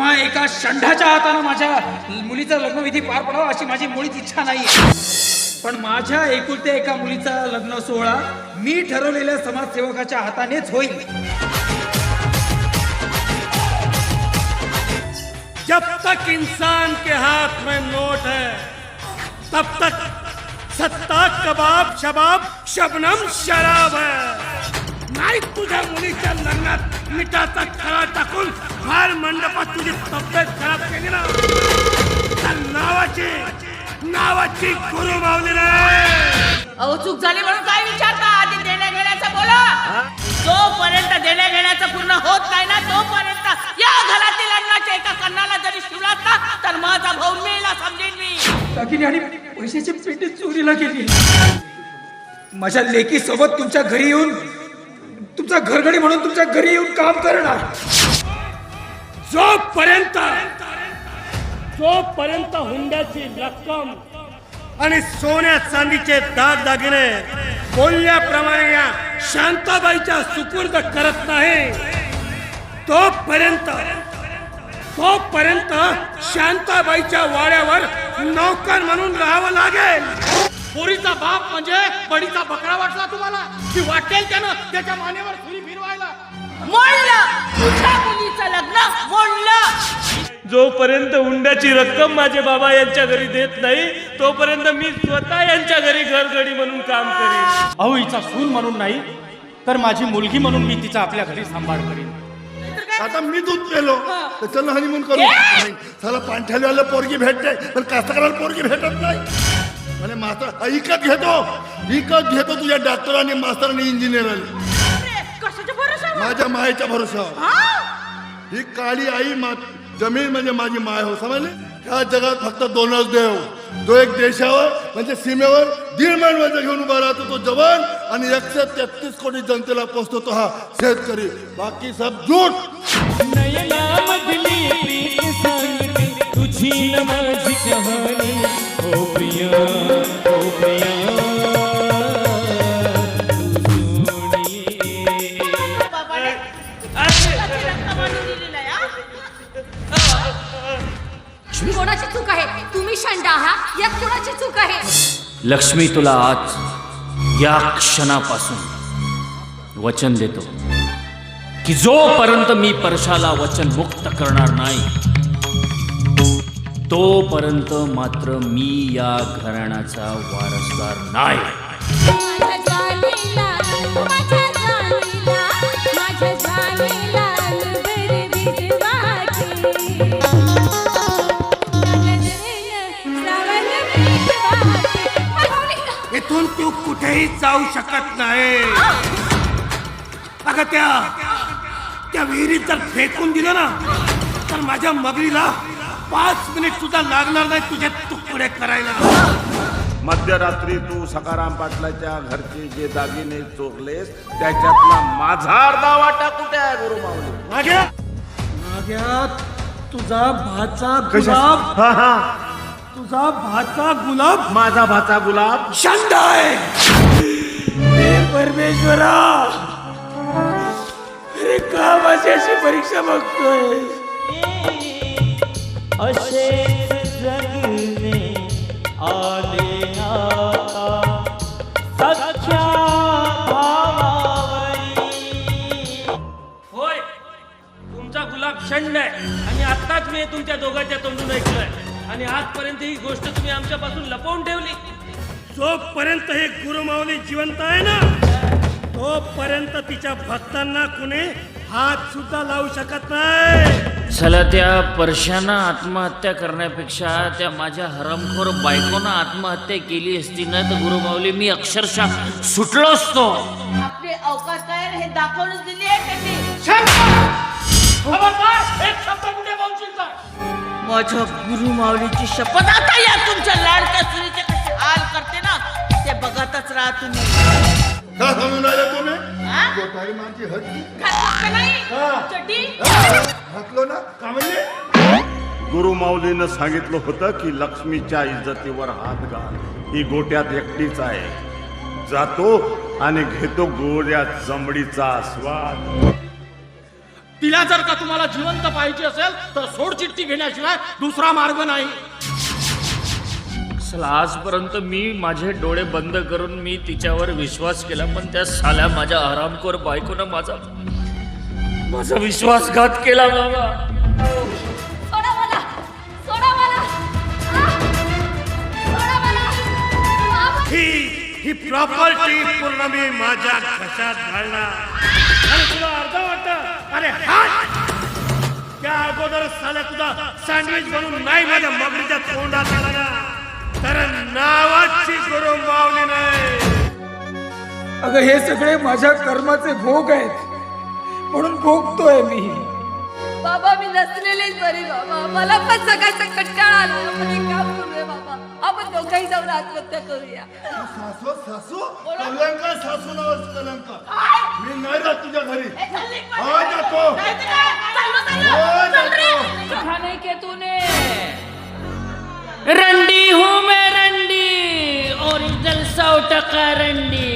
किंवा एका षंढाच्या हातानं माझ्या मुलीचं लग्नविधी पार पडावा अशी माझी मुळीच इच्छा नाही पण माझ्या एकुलत्या एका मुलीचा लग्न सोहळा मी ठरवलेल्या समाजसेवकाच्या हातानेच होईल. जब तक इंसान के हाथ में नोट है तब तक सत्ता कबाब शबाब शबनम शराब है। नाही तुझ्या मुलीच्या लग्नात. मिठाचा खळा टाकून फार मंडपात तुझी तब्येत खराब केली ना. त्या नावाची नावाची गुरु मावली अहो चूक झाली म्हणून काय विचारता? आधी देण्या घेण्याचं बोला. जोपर्यंत देण्या घेण्याचं पूर्ण होत नाही ना तोपर्यंत या घरातील अन्नाच्या एका कन्नाला जरी शिवलात ना तर माझा भाऊ मेला समजेन मी. दागिने आणि पैशाची पेटी चोरीला गेली. माझ्या लेकी सोबत तुमच्या घरी येऊन तुमचा घरगडी म्हणून तुमच्या घरी येऊन काम करणार. जोपर्यंत जोपर्यंत हुंड्याची रक्कम आणि सोन्या चांदीचे दागदागिने बोलल्याप्रमाणे या शांताबाईच्या सुपूर्द करत नाही तोपर्यंत तोपर्यंत शांताबाईच्या वाड्यावर नौकर म्हणून राहावं लागेल. पोरीचा बाप म्हणजे बडीचा बकरा वाटला तुम्हाला? की वाटेल त्यानं त्याच्या मानेवर सुरी फिरवायला? मोडलं. तुझ्या मुलीचं लग्न मोडलं. जोपर्यंत हुंड्याची रक्कम माझे बाबा यांच्या घरी देत नाही तोपर्यंत मी स्वतः यांच्या घरी घरगडी म्हणून काम करीन. अहो हिचा सून म्हणून नाही तर माझी मुलगी म्हणून मी तिचा आपल्या घरी सांभाळ करीन. आता मी दूध पेलो. तर चल हनीमून करू. नाही साला पांठ्याला पोरगी भेटते पण कास्तकाराला पोरगी भेटत नाही. म्हणजे मास्तर विकत घेतो. विकत घेतो तुझ्या डॉक्टर आणि मास्तर आणि इंजिनियर कशाच्या माझ्या मायेच्या भरोशावर ही? काळी आई मा जमीन म्हणजे माझी माय हो समजले? ह्या जगात फक्त दोनच देव. जो एक देशावर म्हणजे सीमेवर दीड वजन घेऊन उभा राहतो तो जवान आणि एकशे तेहतीस कोटी जनतेला पोचतो तो हा शेतकरी. बाकी सब झूठ. नयनामधली प्रीत सांगते तुझी न माझी कहाणी. कोणाची चूक आहे? तुम्ही शंडा आहात? यात कोणाची चूक आहे? लक्ष्मी तुला आज या क्षणापासून वचन देतो. की जोपर्यंत मी परशाला वचन मुक्त करणार नाही तोपर्यंत मात्र मी या घराण्याचा वारसदार नाही. इथून तू कुठेही जाऊ शकत नाही. अगं त्या त्या विहिरीत जर फेकून दिलं ना तर माझ्या मगरीला पाच मिनिट सुद्धा लागणार नाही तुझे तुकडे करायला मध्यरात्री तू सकाराम पाटलाच्या घरचे जे दागिने चोरलेस त्याच्यातला माझा अर्धा वाटा कुठे आहे गुरु माऊली? माग्या माग्या तुझा भाचा गुलाब. हा हा. तुझा भाचा गुलाब. माझा भाचा गुलाब. शंड आहे हे परमेश्वरा अरे का माझी अशी परीक्षा बघतोय आले आता सख्या भावावरी। होय तुमचा गुलाब शंड आहे आणि आत्ताच मी तुमच्या दोघांच्या तोंडून ऐकलंय. आणि आजपर्यंत ही गोष्ट तुम्ही आमच्यापासून लपवून ठेवली. जोपर्यंत हे गुरुमाऊली जिवंत आहे ना तोपर्यंत तिच्या भक्तांना कुणी हात सुद्धा लावू शकत नाही. चला त्या परशानं आत्महत्या करण्यापेक्षा त्या माझ्या हरमखोर बायकोनं आत्महत्या केली असती ना तर गुरुमाऊली मी अक्षरशः सुटलो असतो. आपले अवकाश काय आहे हे दाखवूनच दिली आहे त्यांनी. माझ्या गुरु माऊलीची शपथ आता या तुमच्या लाडक्या सुनीचे कसे हाल करते ना? ते बघतच राहा तुम्ही. का सांगून राहिले? तुम्ही? कोठारी माझी हट्टी घातलं का नाही? चड्डी? घातलो ना. का म्हणजे? गुरु माऊलीनं सांगितलं होतं की लक्ष्मीच्या इज्जतीवर हात घाल. ही गोट्यात एकटीच आहे. जातो आणि घेतो गोऱ्या चमडीचा स्वाद. तिला जर का तुम्हाला जिवंत पाहिजे असेल तर सोड चिठ्ठी घेण्याशिवाय दुसरा मार्ग नाही. असल. आजपर्यंत मी माझे डोळे बंद करून मी तिच्यावर विश्वास केला पण त्या साल्या माझ्या आरामखोर बायकोनं माझा माझा विश्वासघात केला बाबा ही? ही प्रॉपर्टी पूर्ण मी माझ्या घशात घालणार. आणि तुला अर्ध वाटत? अरे हात! त्या अगोदर साल्या तुझा सँडविच बनून नाही माझ्या मगरीच्या तोंडात आला ना तर नावाची गुरु मावली नाही. अगं हे सगळे माझ्या कर्माचे भोग आहेत. म्हणून भोगतोय मी. बाबा मी नसलेलीच बरी बाबा. मला पण सकाळचा कंटाळा आला आपण एक काम करूया बाबा. आपण दोघंही जाऊन आत्महत्या करूया. सासू सासू? कलंक सासू नावाच कलंक. मी नाही तुझ्या కరండి